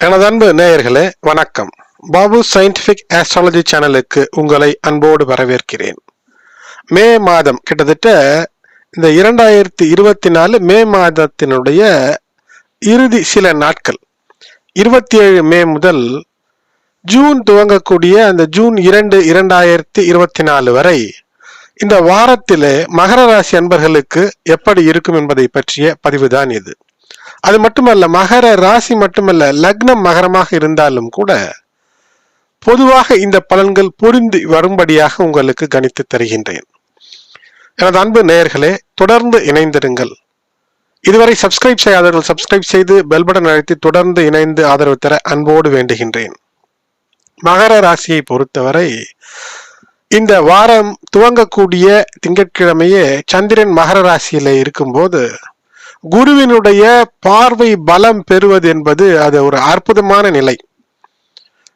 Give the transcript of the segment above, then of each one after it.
எனது அன்பு நேயர்களே வணக்கம். பாபு சயின்டிபிக் ஆஸ்ட்ராலஜி சேனலுக்கு உங்களை அன்போடு வரவேற்கிறேன். மே மாதம் கிட்டத்தட்ட இந்த இரண்டாயிரத்தி இருபத்தி நாலு மே மாதத்தினுடைய இறுதி சில நாட்கள். இருபத்தி ஏழு மே முதல் ஜூன் துவங்கக்கூடிய அந்த ஜூன் இரண்டு இரண்டாயிரத்தி இருபத்தி நாலு வரை இந்த வாரத்திலே மகர ராசி அன்பர்களுக்கு எப்படி இருக்கும் என்பதை பற்றிய பதிவுதான் இது. அது மட்டுமல்ல மகர ராசி மட்டுமல்ல லக்னம் மகரமாக இருந்தாலும் கூட பொதுவாக இந்த பலன்கள் புரிந்து வரும்படியாக உங்களுக்கு கணித்து தருகின்றேன். எனது அன்பு நேயர்களே தொடர்ந்து இணைந்திருங்கள். இதுவரை சப்ஸ்கிரைப் செய்யாதவர்கள் சப்ஸ்கிரைப் செய்து பெல் பட்டன் அழைத்து தொடர்ந்து இணைந்து ஆதரவு தர அன்போடு வேண்டுகின்றேன். மகர ராசியை பொறுத்தவரை இந்த வாரம் துவங்கக்கூடிய திங்கட்கிழமையே சந்திரன் மகர ராசியில இருக்கும்போது குருவினுடைய பார்வை பலம் பெறுவது என்பது அது ஒரு அற்புதமான நிலை.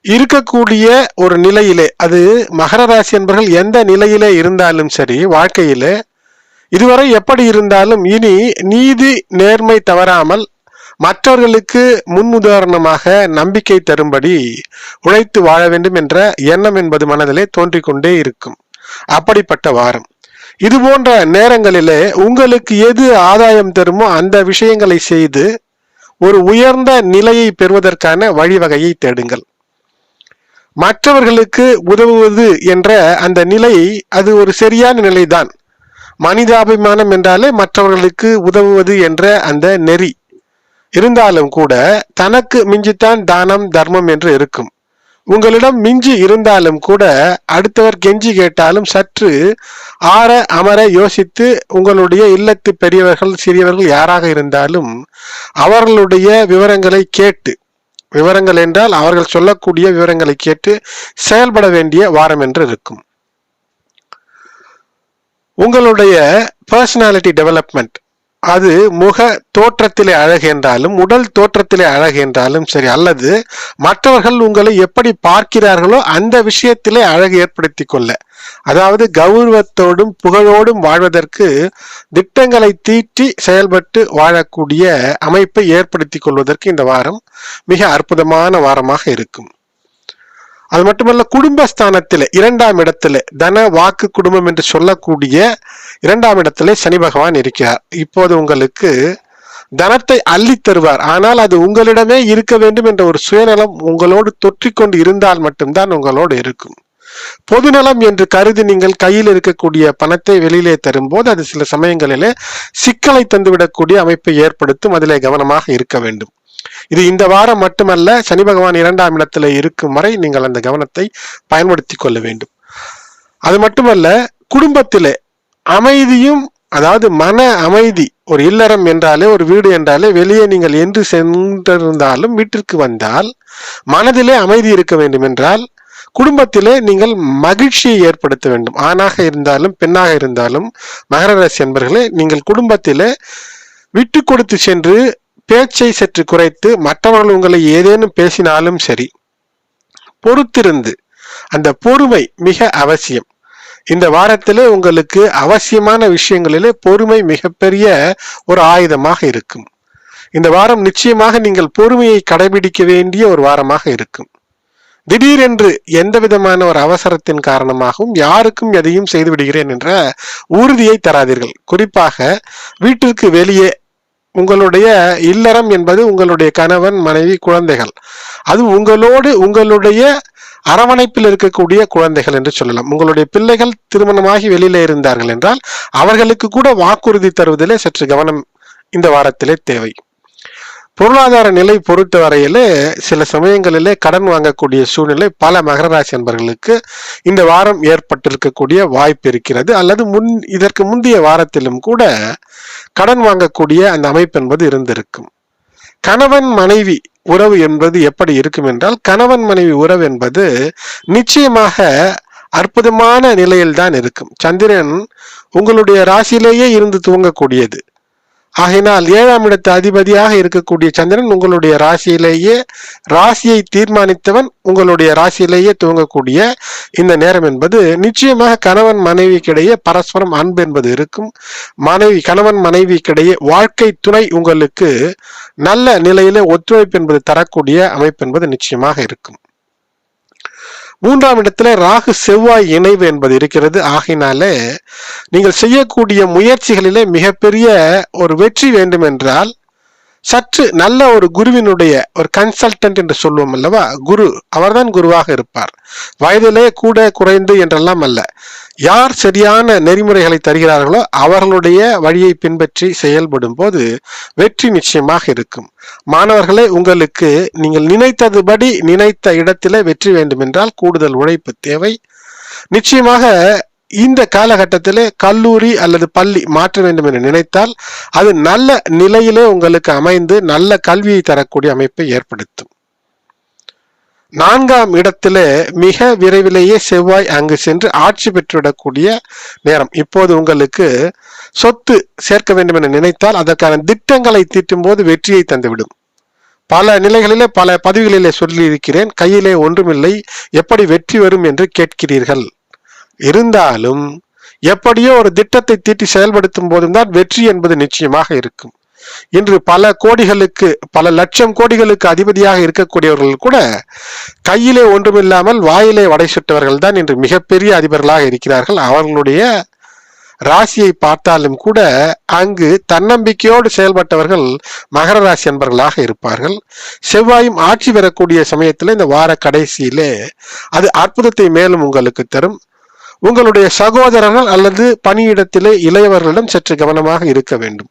இருக்கக்கூடிய ஒரு நிலையிலே அது மகர ராசி என்பவர்கள் எந்த நிலையிலே இருந்தாலும் சரி வாழ்க்கையிலே இதுவரை எப்படி இருந்தாலும் இனி நீதி நேர்மை தவறாமல் மற்றவர்களுக்கு முன்னுதாரணமாக நம்பிக்கை தரும்படி உழைத்து வாழ வேண்டும் என்ற எண்ணம் என்பது மனதிலே தோன்றிக்கொண்டே இருக்கும். அப்படிப்பட்ட வாரம். இது போன்ற நேரங்களிலே உங்களுக்கு எது ஆதாயம் தருமோ அந்த விஷயங்களை செய்து ஒரு உயர்ந்த நிலையை பெறுவதற்கான வழிவகையை தேடுங்கள். மற்றவர்களுக்கு உதவுவது என்ற அந்த நிலை அது ஒரு சரியான நிலைதான். மனிதாபிமானம் என்றாலே மற்றவர்களுக்கு உதவுவது என்ற அந்த நெறி. இருந்தாலும் கூட தனக்கு மிஞ்சித்தான் தானம் தர்மம் என்று இருக்கும். உங்களிடம் மிஞ்சி இருந்தாலும் கூட அடுத்தவர் கெஞ்சி கேட்டாலும் சற்று ஆற அமர யோசித்து உங்களுடைய இல்லத்து பெரியவர்கள் சிறியவர்கள் யாராக இருந்தாலும் அவர்களுடைய விவரங்களை கேட்டு விவரங்கள் என்றால் அவர்கள் சொல்லக்கூடிய விவரங்களை கேட்டு செயல்பட வேண்டிய வாரம் என்று இருக்கும். உங்களுடைய பர்சனாலிட்டி டெவலப்மெண்ட் அது முக தோற்றத்திலே அழகு என்றாலும் உடல் தோற்றத்திலே அழகு என்றாலும் சரி அல்லது மற்றவர்கள் உங்களை எப்படி பார்க்கிறார்களோ அந்த விஷயத்திலே அழகு ஏற்படுத்தி கொள்ள. அதாவது கௌரவத்தோடும் புகழோடும் வாழ்வதற்கு திட்டங்களை தீட்டி செயல்பட்டு வாழக்கூடிய அமைப்பை ஏற்படுத்தி கொள்வதற்கு இந்த வாரம் மிக அற்புதமான வாரமாக இருக்கும். அது மட்டுமல்ல குடும்பஸ்தானத்தில் இரண்டாம் இடத்துல தன வாக்கு குடும்பம் என்று சொல்லக்கூடிய இரண்டாம் இடத்திலே சனி பகவான் இருக்கிறார். இப்போது உங்களுக்கு தனத்தை அள்ளி தருவார். ஆனால் அது உங்களிடமே இருக்க வேண்டும் என்ற ஒரு சுயநலம் உங்களோடு தொற்றிக்கொண்டு இருந்தால் மட்டும்தான் உங்களோடு இருக்கும். பொதுநலம் என்று கருதி நீங்கள் கையில் இருக்கக்கூடிய பணத்தை வெளியிலே தரும்போது அது சில சமயங்களிலே சிக்கலை தந்துவிடக்கூடிய அமைப்பை ஏற்படுத்தும் அதிலே கவனமாக இருக்க வேண்டும். இது இந்த வாரம் மட்டுமல்ல சனி பகவான் இரண்டாம் இடத்துல இருக்கும் வரை நீங்கள் அந்த கவனத்தை பயன்படுத்தி கொள்ள வேண்டும். அது மட்டுமல்ல குடும்பத்திலே அமைதியும் அதாவது மன அமைதி ஒரு இல்லறம் என்றாலே ஒரு வீடு என்றாலே வெளியே நீங்கள் என்று சென்றிருந்தாலும் வீட்டிற்கு வந்தால் மனதிலே அமைதி இருக்க வேண்டும் என்றால் குடும்பத்திலே நீங்கள் மகிழ்ச்சியை ஏற்படுத்த வேண்டும். ஆணாக இருந்தாலும் பெண்ணாக இருந்தாலும் மகர ராசி என்பர்களே நீங்கள் குடும்பத்திலே விட்டு கொடுத்து சென்று பேச்சை சற்று குறைத்து மற்றவர்கள் உங்களை ஏதேனும் பேசினாலும் சரி பொறுத்திருந்து அந்த பொறுமை மிக அவசியம். இந்த வாரத்திலே உங்களுக்கு அவசியமான விஷயங்களிலே பொறுமை மிகப்பெரிய ஒரு ஆயுதமாக இருக்கும். இந்த வாரம் நிச்சயமாக நீங்கள் பொறுமையை கடைபிடிக்க வேண்டிய ஒரு வாரமாக இருக்கும். திடீரென்று எந்த விதமான ஒரு அவசரத்தின் காரணமாகவும் யாருக்கும் எதையும் செய்து விடுகிறேன் என்ற உறுதியை தராதீர்கள். குறிப்பாக வீட்டிற்கு வெளியே உங்களுடைய இல்லறம் என்பது உங்களுடைய கணவன் மனைவி குழந்தைகள். அது உங்களோடு உங்களுடைய அரவணைப்பில் இருக்கக்கூடிய குழந்தைகள் என்று சொல்லலாம். உங்களுடைய பிள்ளைகள் திருமணமாகி வெளியில இருந்தார்கள் என்றால் அவர்களுக்கு கூட வாக்குறுதி தருவதிலே சற்று கவனம் இந்த வாரத்திலே தேவை. பொருளாதார நிலை பொறுத்த வரையிலே சில சமயங்களிலே கடன் வாங்கக்கூடிய சூழ்நிலை பல மகர ராசி என்பவர்களுக்கு இந்த வாரம் ஏற்பட்டிருக்கக்கூடிய வாய்ப்பு இருக்கிறது. அல்லது முன் இதற்கு முந்தைய வாரத்திலும் கூட கடன் வாங்கக்கூடிய அந்த அமைப்பு என்பது இருந்திருக்கும். கணவன் மனைவி உறவு என்பது எப்படி இருக்கும் என்றால் கணவன் மனைவி உறவு என்பது நிச்சயமாக அற்புதமான நிலையில் தான் இருக்கும். சந்திரன் உங்களுடைய ராசியிலேயே இருந்து துவங்கக்கூடியது. ஆகையினால் ஏழாம் இடத்து அதிபதியாக இருக்கக்கூடிய சந்திரன் உங்களுடைய ராசியிலேயே ராசியை தீர்மானித்தவன் உங்களுடைய ராசியிலேயே துவங்கக்கூடிய இந்த நேரம் என்பது நிச்சயமாக கணவன் மனைவிக்கிடையே பரஸ்பரம் அன்பு என்பது இருக்கும். மனைவி கணவன் மனைவிக்கிடையே வாழ்க்கை துணை உங்களுக்கு நல்ல நிலையில ஒத்துழைப்பு என்பது தரக்கூடிய அமைப்பு என்பது நிச்சயமாக இருக்கும். மூன்றாம் இடத்துல ராகு செவ்வாய் இணைவு என்பது இருக்கிறது. ஆகினாலே நீங்கள் செய்யக்கூடிய முயற்சிகளிலே மிகப்பெரிய ஒரு வெற்றி வேண்டும் என்றால் சற்று நல்ல ஒரு குருவினுடைய ஒரு கன்சல்டன்ட் என்று சொல்லுவோம் அல்லவா? குரு அவர்தான் குருவாக இருப்பார். வயதிலே கூட குறைந்து என்றெல்லாம் அல்ல. யார் சரியான நெறிமுறைகளை தருகிறார்களோ அவர்களுடைய வழியை பின்பற்றி செயல்படும் போது வெற்றி நிச்சயமாக இருக்கும். மாணவர்களே உங்களுக்கு நீங்கள் நினைத்ததுபடி நினைத்த இடத்திலே வெற்றி வேண்டுமென்றால் கூடுதல் உழைப்பு தேவை. நிச்சயமாக இந்த காலகட்டத்திலே கல்லூரி அல்லது பள்ளி மாற்ற வேண்டும் என்று நினைத்தால் அது நல்ல நிலையிலே உங்களுக்கு அமைந்து நல்ல கல்வியை தரக்கூடிய அமைப்பை ஏற்படுத்தும். நான்காம் இடத்திலே மிக விரைவிலேயே செவ்வாய் அங்கு சென்று ஆட்சி பெற்றுவிடக்கூடிய நேரம். இப்போது உங்களுக்கு சொத்து சேர்க்க வேண்டும் என நினைத்தால் அதற்கான திட்டங்களை தீட்டும் போது வெற்றியை தந்துவிடும். பல நிலைகளிலே பல பதவிகளிலே சொல்லியிருக்கிறேன் கையிலே ஒன்றுமில்லை எப்படி வெற்றி வரும் என்று கேட்கிறீர்கள். இருந்தாலும் எப்படியோ ஒரு திட்டத்தை தீட்டி செயல்படுத்தும் போதும் தான் வெற்றி என்பது நிச்சயமாக இருக்கும். இன்று பல கோடிகளுக்கு பல லட்சம் கோடிகளுக்கு அதிபதியாக இருக்கக்கூடியவர்கள் கூட கையிலே ஒன்றுமில்லாமல் வாயிலே வடை சுட்டவர்கள் தான் இன்று மிகப்பெரிய அதிபர்களாக இருக்கிறார்கள். அவர்களுடைய ராசியை பார்த்தாலும் கூட அங்கு தன்னம்பிக்கையோடு செயல்பட்டவர்கள் மகர ராசி அன்பர்களாக இருப்பார்கள். செவ்வாயும் ஆட்சி பெறக்கூடிய சமயத்தில் இந்த வார கடைசியிலே அது அற்புதத்தை மேலும் உங்களுக்கு தரும். உங்களுடைய சகோதரர்கள் அல்லது பணியிடத்திலே இளையவர்களிடம் சற்று கவனமாக இருக்க வேண்டும்.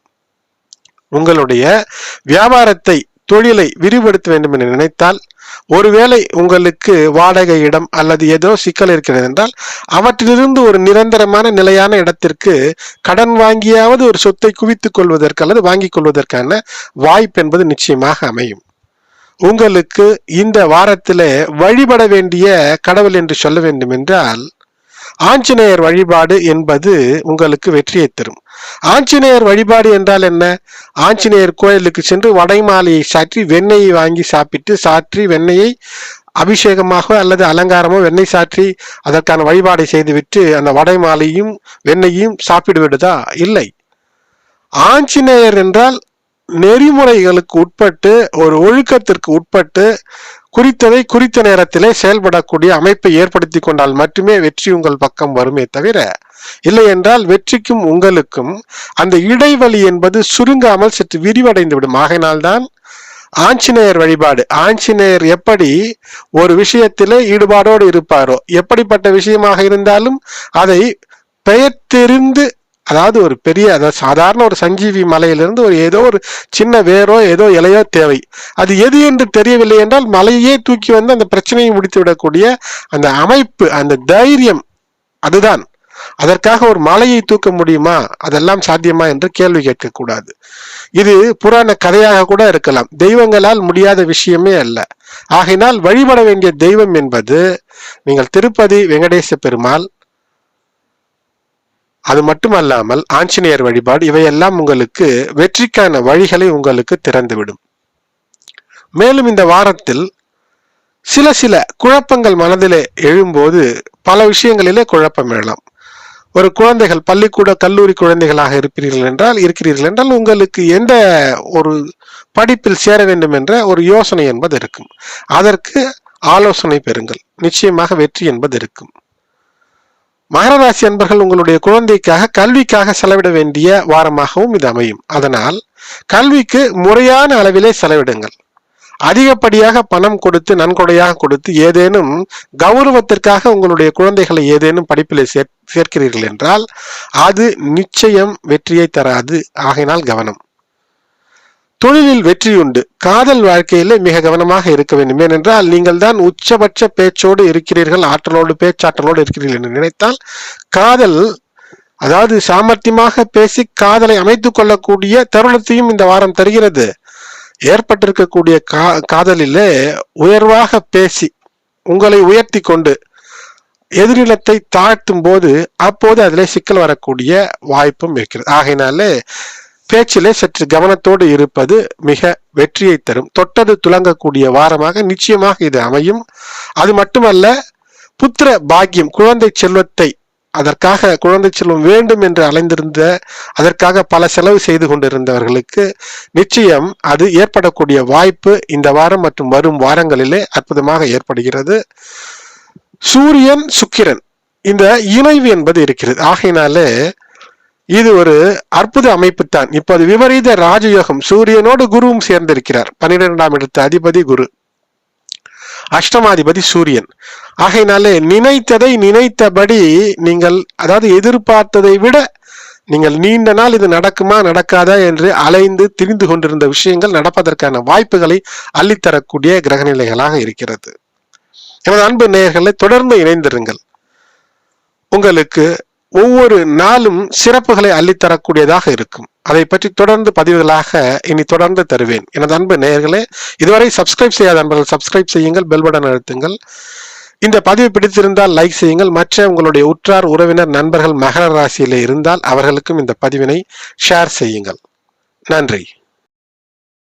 உங்களுடைய வியாபாரத்தை தொழிலை விரிவுபடுத்த வேண்டும் என்று நினைத்தால் ஒருவேளை உங்களுக்கு வாடகை இடம் அல்லது ஏதோ சிக்கல் இருக்கிறது என்றால் அவற்றிலிருந்து ஒரு நிரந்தரமான நிலையான இடத்திற்கு கடன் வாங்கியாவது ஒரு சொத்தை குவித்துக் கொள்வதற்கு அல்லது வாங்கிக் கொள்வதற்கான வாய்ப்பு என்பது நிச்சயமாக அமையும். உங்களுக்கு இந்த வாரத்திலே வழிபட வேண்டிய கடவுள் என்று சொல்ல வேண்டும் என்றால் ஆஞ்சநேயர் வழிபாடு என்பது உங்களுக்கு வெற்றியை தரும். ஆஞ்சநேயர் வழிபாடு என்றால் என்ன? ஆஞ்சநேயர் கோயிலுக்கு சென்று வடைமாலையை சாற்றி வெண்ணெயை வாங்கி சாப்பிட்டு சாற்றி வெண்ணெயை அபிஷேகமாக அல்லது அலங்காரமோ வெண்ணெய் சாற்றி அதற்கான வழிபாடை செய்துவிட்டு அந்த வடைமாலையும் வெண்ணையும் சாப்பிடுவிடுதா இல்லை. ஆஞ்சநேயர் என்றால் நெறிமுறைகளுக்கு உட்பட்டு ஒரு ஒழுக்கத்திற்கு உட்பட்டு குறித்ததை குறித்த நேரத்திலே செயல்படக்கூடிய அமைப்பை ஏற்படுத்தி கொண்டால் மட்டுமே வெற்றி உங்கள் பக்கம் வருமே தவிர இல்லை என்றால் வெற்றிக்கும் உங்களுக்கும் அந்த இடைவெளி என்பது சுருங்காமல் சற்று விரிவடைந்து விடும். ஆகையினால்தான் ஆஞ்சநேயர் வழிபாடு. ஆஞ்சநேயர் எப்படி ஒரு விஷயத்திலே ஈடுபாடோடு இருப்பாரோ எப்படிப்பட்ட விஷயமாக இருந்தாலும் அதை பெயர் தெரிந்து அதாவது ஒரு பெரிய அதாவது சாதாரண ஒரு சஞ்சீவி மலையிலிருந்து ஒரு ஏதோ ஒரு சின்ன வேரோ ஏதோ இலையோ தேவை. அது எது என்று தெரியவில்லை என்றால் மலையே தூக்கி வந்து அந்த பிரச்சனையை முடித்து விடக்கூடிய அந்த அமைப்பு அந்த தைரியம் அதுதான். அதற்காக ஒரு மலையை தூக்க முடியுமா? அதெல்லாம் சாத்தியமா என்று கேள்வி கேட்கக்கூடாது. இது புராண கதையாக கூட இருக்கலாம். தெய்வங்களால் முடியாத விஷயமே அல்ல. ஆகையினால் வழிபட வேண்டிய தெய்வம் என்பது நீங்கள் திருப்பதி வெங்கடேச பெருமாள் அது மட்டுமல்லாமல் ஆஞ்சநேயர் வழிபாடு இவையெல்லாம் உங்களுக்கு வெற்றிக்கான வழிகளை உங்களுக்கு திறந்துவிடும். மேலும் இந்த வாரத்தில் சில சில குழப்பங்கள் மனதிலே எழும்போது பல விஷயங்களிலே குழப்பம் எழலாம். ஒரு குழந்தைகள் பள்ளிக்கூட கல்லூரி குழந்தைகளாக இருப்பீர்கள் என்றால் இருக்கிறீர்கள் என்றால் உங்களுக்கு எந்த ஒரு படிப்பில் சேர வேண்டும் என்ற ஒரு யோசனை என்பது இருக்கும். அதற்கு ஆலோசனை பெறுங்கள். நிச்சயமாக வெற்றி என்பது இருக்கும். மகர ராசி அன்பர்கள் உங்களுடைய குழந்தைக்காக கல்விக்காக செலவிட வேண்டிய வாரமாகவும் இது அமையும். அதனால் கல்விக்கு முறையான அளவிலே செலவிடுங்கள். அதிகப்படியாக பணம் கொடுத்து நன்கொடையாக கொடுத்து ஏதேனும் கௌரவத்திற்காக உங்களுடைய குழந்தைகளை ஏதேனும் படிப்பில் சேர் சேர்க்கிறீர்கள் என்றால் அது நிச்சயம் வெற்றியை தராது. ஆகையினால் கவனம். தொழிலில் வெற்றி உண்டு காதல் வாழ்க்கையில மிக கவனமாக இருக்க வேண்டும். ஏனென்றால் நீங்கள் தான் உச்சபட்ச பேச்சோடு இருக்கிறீர்கள் ஆற்றலோடு பேச்சாற்றலோடு இருக்கிறீர்கள் என்று நினைத்தால் காதல் அதாவது சாமர்த்தியமாக பேசி காதலை அமைத்துக் கொள்ளக்கூடிய தருணத்தையும் இந்த வாரம் தருகிறது. ஏற்பட்டிருக்கக்கூடிய கா காதலிலே உயர்வாக பேசி உங்களை உயர்த்தி கொண்டு எதிரிலத்தை தாழ்த்தும் போது அப்போது அதிலே சிக்கல் வரக்கூடிய வாய்ப்பும் இருக்கிறது. ஆகையினாலே பேச்சிலே சற்று கவனத்தோடு இருப்பது மிக வெற்றியை தரும். தொட்டது துலங்கக்கூடிய வாரமாக நிச்சயமாக இது அமையும். அது மட்டுமல்ல புத்திர பாக்கியம் குழந்தை செல்வத்தை அதற்காக குழந்தை செல்வம் வேண்டும் என்று அலைந்திருந்த அதற்காக பல செலவு செய்து கொண்டிருந்தவர்களுக்கு நிச்சயம் அது ஏற்படக்கூடிய வாய்ப்பு இந்த வாரம் மற்றும் வரும் வாரங்களிலே அற்புதமாக ஏற்படுகிறது. சூரியன் சுக்கிரன் இந்த இணைவு என்பது இருக்கிறது. ஆகையினாலே இது ஒரு அற்புத அமைப்பு தான் இப்போது விபரீத ராஜயோகம். சூரியனோடு குருவும் சேர்ந்திருக்கிறார். பன்னிரெண்டாம் இடத்து அதிபதி குரு. அஷ்டமாதிபதி சூரியன். ஆகையினாலே நினைத்ததை நினைத்தபடி நீங்கள் அதாவது எதிர்பார்த்ததை விட நீங்கள் நீண்ட நாள் இது நடக்குமா நடக்காதா என்று அலைந்து திரிந்து கொண்டிருந்த விஷயங்கள் நடப்பதற்கான வாய்ப்புகளை அள்ளித்தரக்கூடிய கிரகநிலைகளாக இருக்கிறது. எனது அன்பு நேயர்களை தொடர்ந்து இணைந்திருங்கள். உங்களுக்கு ஒவ்வொரு நாளும் சிறப்புகளை அள்ளித்தரக்கூடியதாக இருக்கும். அதை பற்றி தொடர்ந்து பதிவுகளாக இனி தொடர்ந்து தருவேன். எனது அன்பு நேயர்களே இதுவரை சப்ஸ்கிரைப் செய்யாத அன்பர்கள் சப்ஸ்கிரைப் செய்யுங்கள் பெல் பட்டன் அழுத்துங்கள். இந்த பதிவு பிடித்திருந்தால் லைக் செய்யுங்கள். மற்ற உங்களுடைய உற்றார் உறவினர் நண்பர்கள் மகர ராசியிலே இருந்தால் அவர்களுக்கும் இந்த பதிவினை ஷேர் செய்யுங்கள். நன்றி.